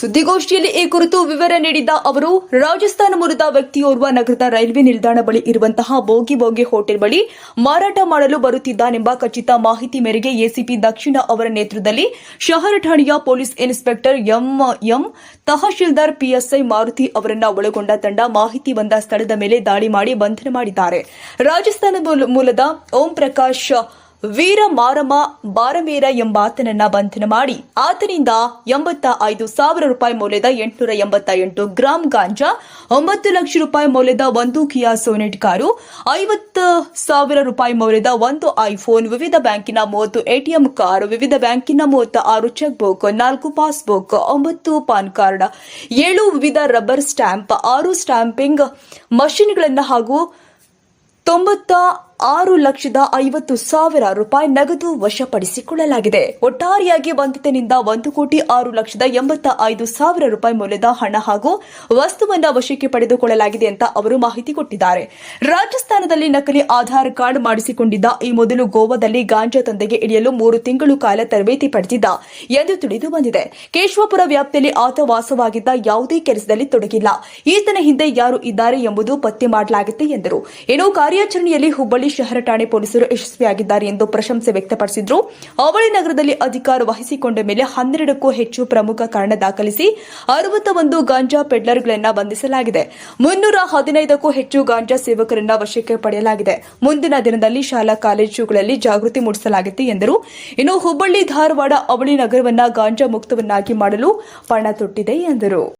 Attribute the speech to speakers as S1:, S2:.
S1: ಸುದ್ದಿಗೋಷ್ಠಿಯಲ್ಲಿ ಈ ಕುರಿತು ವಿವರ ನೀಡಿದ ಅವರು, ರಾಜಸ್ಥಾನ ಮೂಲದ ವ್ಯಕ್ತಿಯೋರ್ವ ನಗರದ ರೈಲ್ವೆ ನಿಲ್ದಾಣ ಬಳಿ ಇರುವಂತಹ ಬೋಗಿ ಬೋಗಿ ಹೋಟೆಲ್ ಬಳಿ ಮಾರಾಟ ಮಾಡಲು ಬರುತ್ತಿದ್ದಾನೆಂಬ ಖಚಿತ ಮಾಹಿತಿ ಮೇರೆಗೆ ಎಸಿಪಿ ದಕ್ಷಿಣ ಅವರ ನೇತೃತ್ವದಲ್ಲಿ ಶಹರ ಠಾಣೆಯ police inspector M M Tahsildar PSI Maruti ಅವರನ್ನ ಒಳಗೊಂಡ ತಂಡ ಮಾಹಿತಿ ಬಂದ ಸ್ಥಳದ ಮೇಲೆ ದಾಳಿ ಮಾಡಿ ಬಂಧನ ಮಾಡಿದ್ದಾರೆ. ರಾಜಸ್ಥಾನ ಮೂಲ- ಮೂಲದ ಓಂ ಪ್ರಕಾಶ್ ವೀರ ಮಾರಮ್ಮ ಬಾರಮೇರ ಎಂಬಾತನನ್ನ ಬಂಧನ ಮಾಡಿ ಆತನಿಂದ ಎಂಬತ್ತ ಐದು ಸಾವಿರ ರೂಪಾಯಿ ಮೌಲ್ಯದ ಎಂಟುನೂರ ಎಂಬತ್ತ ಎಂಟು ಗ್ರಾಂ ಗಾಂಜಾ, ಒಂಬತ್ತು ಲಕ್ಷ ರೂಪಾಯಿ ಮೌಲ್ಯದ ಒಂದು ಕಿಯಾ ಸೋನೆಟ್ ಕಾರು, ಐವತ್ತು ಸಾವಿರ ರೂಪಾಯಿ ಮೌಲ್ಯದ ಒಂದು ಐಫೋನ್, ವಿವಿಧ ಬ್ಯಾಂಕಿನ ಮೂವತ್ತು ಎಟಿಎಂ ಕಾರ್, ವಿವಿಧ ಬ್ಯಾಂಕಿನ ಮೂವತ್ತ ಆರು ಚೆಕ್ ಬುಕ್, ನಾಲ್ಕು ಪಾಸ್ಬುಕ್, ಒಂಬತ್ತು ಪಾನ್ ಕಾರ್ಡ್, ಏಳು ವಿವಿಧ ರಬ್ಬರ್ ಸ್ಟ್ಯಾಂಪ್, ಆರು ಸ್ಟ್ಯಾಂಪಿಂಗ್ ಮಷಿನ್ಗಳನ್ನು ಹಾಗೂ ತೊಂಬತ್ತ ಆರು ಲಕ್ಷದ ಐವತ್ತು ಸಾವಿರ ರೂಪಾಯಿ ನಗದು ವಶಪಡಿಸಿಕೊಳ್ಳಲಾಗಿದೆ. ಒಟ್ಟಾರೆಯಾಗಿ ಬಂಧಿತನಿಂದ ಒಂದು ಕೋಟಿ ಆರು ಲಕ್ಷದ ಎಂಬತ್ತ ಐದು ಸಾವಿರ ರೂಪಾಯಿ ಮೌಲ್ಯದ ಹಣ ಹಾಗೂ ವಸ್ತುವನ್ನ ವಶಕ್ಕೆ ಪಡೆದುಕೊಳ್ಳಲಾಗಿದೆ ಅಂತ ಅವರು ಮಾಹಿತಿ ಕೊಟ್ಟಿದ್ದಾರೆ. ರಾಜಸ್ಥಾನದಲ್ಲಿ ನಕಲಿ ಆಧಾರ್ ಕಾರ್ಡ್ ಮಾಡಿಸಿಕೊಂಡಿದ್ದ ಈ ಮೊದಲು ಗೋವಾದಲ್ಲಿ ಗಾಂಜಾ ತಂದೆಗೆ ಇಳಿಯಲು ಮೂರು ತಿಂಗಳು ಕಾಲ ತರಬೇತಿ ಪಡೆದಿದ್ದ ಎಂದು ತಿಳಿದು ಬಂದಿದೆ. ಕೇಶವಪುರ ವ್ಯಾಪ್ತಿಯಲ್ಲಿ ಆತ ವಾಸವಾಗಿದ್ದ ಯಾವುದೇ ಕೆಲಸದಲ್ಲಿ ತೊಡಗಿಲ್ಲ. ಈತನ ಹಿಂದೆ ಯಾರು ಇದ್ದಾರೆ ಎಂಬುದು ಪತ್ತೆ ಮಾಡಲಾಗಿದೆ ಎಂದರು. ಇನ್ನು ಕಾರ್ಯಾಚರಣೆಯಲ್ಲಿ ಹುಬ್ಬಳ್ಳಿ ಶಹರ ಠಾಣೆ ಪೊಲೀಸರು ಯಶಸ್ವಿಯಾಗಿದ್ದಾರೆ ಎಂದು ಪ್ರಶಂಸೆ ವ್ಯಕ್ತಪಡಿಸಿದ್ರು. ಅವಳಿ ನಗರದಲ್ಲಿ ಅಧಿಕಾರ ವಹಿಸಿಕೊಂಡ ಮೇಲೆ ಹನ್ನೆರಡಕ್ಕೂ ಹೆಚ್ಚು ಪ್ರಮುಖ ಕಾರಣ ದಾಖಲಿಸಿ ಅರವತ್ತ ಒಂದು ಗಾಂಜಾ ಪೆಡ್ಲರ್ಗಳನ್ನ ಬಂಧಿಸಲಾಗಿದೆ. ಮುನ್ನೂರ ಹದಿನೈದಕ್ಕೂ ಹೆಚ್ಚು ಗಾಂಜಾ ಸೇವಕರನ್ನ ವಶಕ್ಕೆ ಪಡೆಯಲಾಗಿದೆ. ಮುಂದಿನ ದಿನದಲ್ಲಿ ಶಾಲಾ ಕಾಲೇಜುಗಳಲ್ಲಿ ಜಾಗೃತಿ ಮೂಡಿಸಲಾಗಿದೆ ಎಂದರು. ಇನ್ನು ಹುಬ್ಬಳ್ಳಿ ಧಾರವಾಡ ಅವಳಿ ನಗರವನ್ನ ಗಾಂಜಾ ಮುಕ್ತವನ್ನಾಗಿ ಮಾಡಲು ಪಣ ತೊಟ್ಟಿದೆ ಎಂದರು.